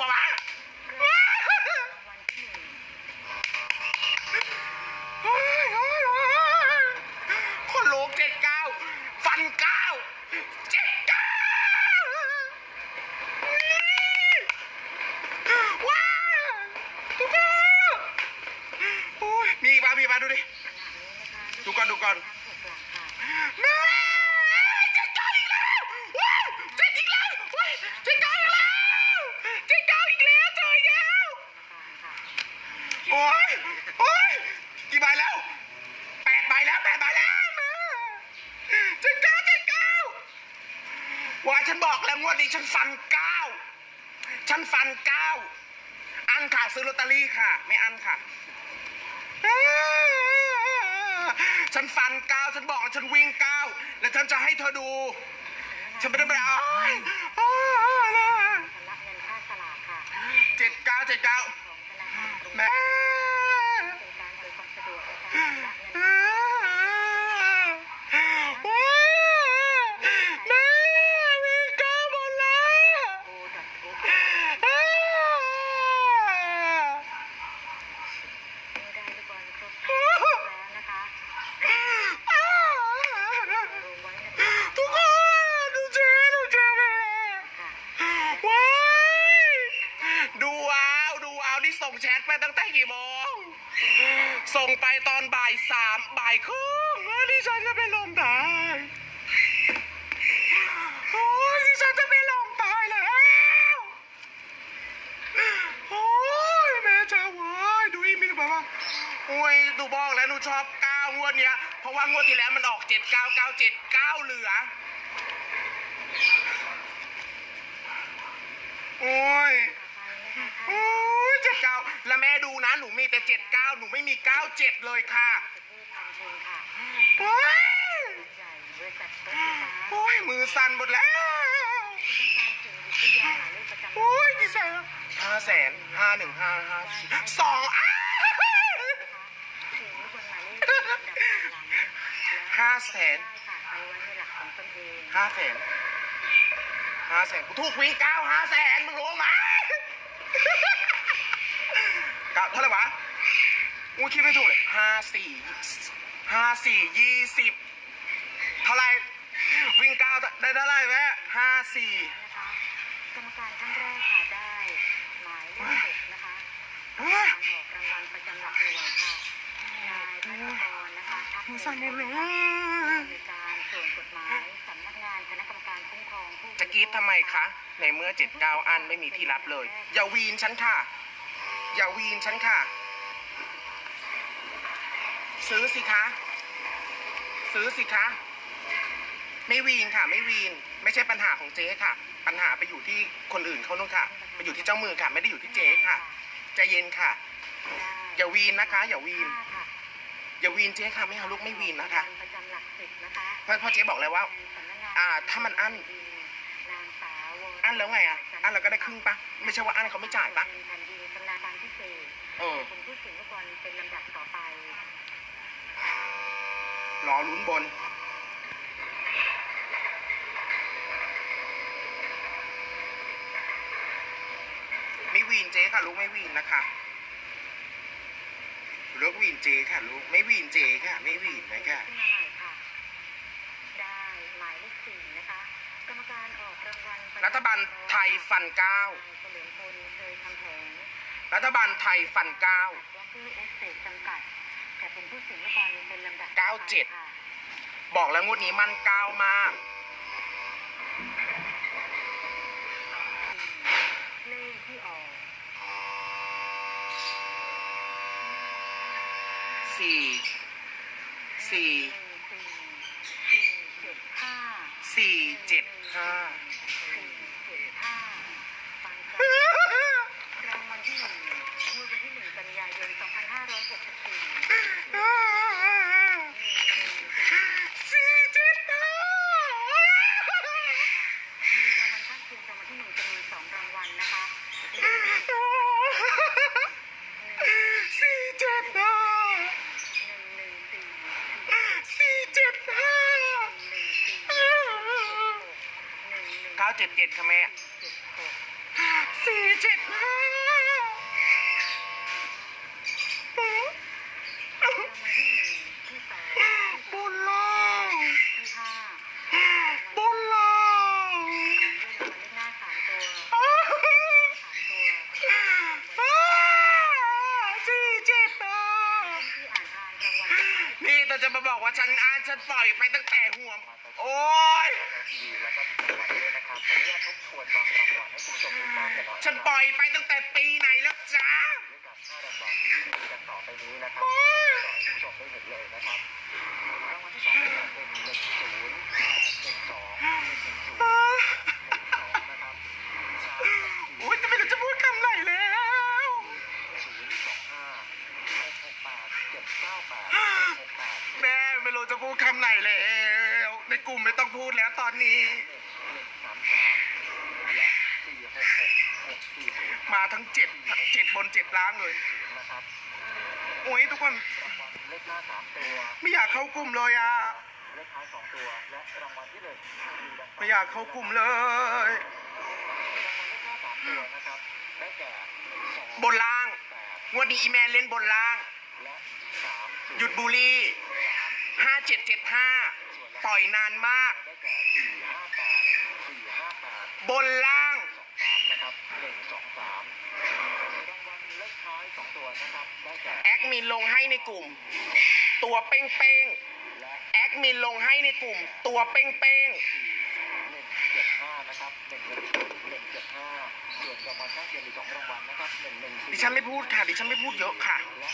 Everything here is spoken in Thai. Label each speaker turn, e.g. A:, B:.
A: mamá. ว่าฉันบอกแล้วงวดนี้ฉันฟันเก้าฉันฟันเก้าอันค่ะซื้อลอตเตอรี่ค่ะ ไม่อันค่ะ ฉันฟันเก้าฉันบอกว่าฉันวิ่งเก้าแล้วฉันจะให้เธอดู ฉันไม่ได้ไปอ้ายอ้ายนะ
B: ชำระเงินค่าสลากค่ะ
A: เจ็ดเก้าเจ็ดเก้า
B: ของธนาคารกรุง
A: แม่
B: เป็นการอำนวยความสะดวกในการชำระเงิน
A: โอ้ยแม่วิ่งเก้าหมดแล้ว
B: โอดับทุก
A: อ้า
B: เมื่อได้ลูกบอลครบแล้วนะคะลงไว้นะคะ
A: ทุกคนดูเจ๊ดูเจ๊ไปเลย
B: ค่ะ
A: ว้ายดูเอาดูเอานี่ส่งแชทไปตั้งแต่กี่โมง ส่งไปตอนบ่ายสามบ่ายครึ่งแล้วดิฉันจะเป็นลมตายโอ้ยดิฉันจะเป็นลมตายแล้ว โอ้ยแม่เจ้าเว้ยดูอีมิกแบบว่าโอ้ยหนูบอกแล้วหนูชอบเก้างวดเนี้ย เพราะว่างวดที่แล้วมันออกเจ็ดเก้าเก้าเจ็ดเก้าเหลือ โอ้ยโอ้ย มีแต่เจ็ดเก้าหนูไม่มีเก้าเจ็ดเลยค่ะ
B: ประเทศทำทุนค่ะ
A: โอ้ย
B: ใหญ่บริษัทโต๊ะไฟฟ้า
A: โอ้ยมือสั่นหมดแล้ว
B: ที่ต้องการสิ่งวิทยาหมายเลขประจำ
A: โอ้ยกี่แสนห้าแสนห้าหนึ่งห้าห้าสองอ้าว
B: เสียงลูกบอลหมายเลขลำดับตามหลังแล้ว
A: ห้าแสน
B: ได้ค่ะไปไว้ในหลักของตนเอง
A: ห้าแสนห้าแสนกูถูกวิ่งเก้าห้าแสนมึงรู้ไหมเก้าเท่าไหร่วะกูคิดไม่ถูกเลยห้าสี่ห้าสี่ยี่สิบเท่าไหร่วิ่งเก้าได้เท่าไหร่แม่ห้าสี่
B: นะคะกรรมการท่านแรกค่ะได้หมายเลขหกนะคะ
A: เฮ้ย
B: การออกรางวัลประจำหลักหน่วยค่ะนายพัฒกรนะคะทัพ
A: มือ
B: เสั่
A: นหมดเลย
B: ในการส่วนกฎหมายสำนักงานคณะกรรมการคุ้มครองผู้
A: จะกรีดทำไมคะ ในเมื่อเจ็ดเก้าอันไม่มีที่รับเลย อย่าวีนฉันค่ะ อย่าวีนฉันค่ะ ซื้อสิคะ ซื้อสิคะ ไม่วีนค่ะ ไม่วีน ไม่ใช่ปัญหาของเจ๊ค่ะ ปัญหาไปอยู่ที่คนอื่นเขานู่นค่ะ ไปอยู่ที่เจ้ามือค่ะ ไม่ได้อยู่ที่เจ๊ค่ะ ใจเย็นค่ะ อย่าวีนนะคะ อย่าวีน
B: ห้าค่ะ
A: อย่าวีนเจ๊ค่ะ ไม่เอาลูกไม่วีนนะคะ
B: ประจำหลักสิบนะคะ
A: เพราะเพราะเจ๊บอกเลยว่า
B: สำนักงน
A: อ่า ถ้ามันอั้น
B: นางสาววร
A: อันแล้วไงอะ อันเราก็ได้ครึ่งปะไม่ใช่ว่าอันเขาไม่จ่ายปะ
B: เอ
A: อ
B: คุณผู้สิงห์ลูกบอลเป็นลำดับต่อไป
A: รอลุ้นบน ไม่วีนเจ๊ค่ะลูกไม่วีนนะคะเลิกวีนเจ๊ค่ะลูกไม่วีนเจ๊ค่ะ ไม่วีนนะคะ
B: ขึ้นมาใหม่ค่ะ ได้หมายเลขสี่นะคะ กรรมการออกรางวัลประจำ
A: รัฐบาลไทยฟันเก้า
B: นายเฉลิมพลเคยทำแผน
A: รัฐบาลไทยฟันเก้า
B: วอเกอร์เอสเตทจำกัดแต่เป็นผู้สิงห์ลูกบอลเป็นลำดับ
A: เก้าเจ็ด
B: ค่ะ
A: บอกแล้วงวดนี้มันเก้ามาก
B: เลขที่ออก
A: สี่ สี่
B: สี่เจ็ดห้า
A: สี่เจ็ดห้า
B: สี่เจ็ดห้าฟังกันรางวัลที่หนึ่งงวดวันที่หนึ่งกันยายนสองพันห้าร้อยหกสิบสี่
A: สี่เจ็ดห้า
B: มีรางวัลข้างเคียงรางวัลที่หนึ่งจำนวนสองรางวัลนะคะเลขที่หนึ่ง
A: สี่เจ็ดห้า
B: หนึ่งสี่
A: สี่เจ็ดห้า
B: หนึ่งสี่หนึ่งหนึ่ง
A: เจ็ดเจ็ดค่ะแม่สี่เจ็ดห้าบุญลงบุญลง
B: สี่
A: เจ็ด
B: ต่ะนี่
A: แต่จะมาบอกว่าฉันอ่านฉันปล่อยไปตั้งแต่หัว โอ๊ย
C: ฉันปล่อยไปตั้งแต่ปีไหนแล้วจ้าะขอให้คุณผู้ชมได้ห็นเลยนะค
A: รับวัลที่สองเป็นหนึ่งหนึ่นะ
C: ครับโอ๊จะ
A: ไม่รู้จะพูดคำไห
C: นแล้ว ศูนย์
A: สองห้แม่ไม่รู้จะพูดคำ
C: ไหนแล้ว
A: ในกลุ่มไม่ต้อ
C: งพูดแล้วตอนนี้ หนึ่งสามสาม ดังต่
A: ไม่อยากเข้ากลุ่มเลย
C: รางวัลเลขหน้าสามตัวนะครับได้แก่สอง
A: บนล่าง
C: แปด
A: งวดนี้อีแมนเล่นบนล่าง
C: และสาม
A: หยุดบูลลี่
C: สาม
A: ห้าเจ็ดเจ็ดห้าปล่อยนานมาก
C: ได้แก่สี่ห้าแปดสี่ห้าแปด
A: บนล่าง
C: สองสามนะครับหนึ่งสองสามรางวัลเลขท้ายสองตัวนะครับได้แก่
A: แอดมินลงให้ในกลุ่ม ตัวเป้งเป้ง
C: และ
A: ๆแอดมินลงให้ในกลุ่ม ตัวเป้งเป้ง
C: สี่หนึ่งเจ็ดห้านะครับหนึ่งหนึ่งหนึ่งเจ็ดห้าส่วนรางวัลข้างเคียงอีกสองรางวัลนะครับหนึ่งหนึ่ง
A: ๆดิฉันไม่พูดค่ะ ดิฉันไม่พูดเยอะค่ะ
C: และ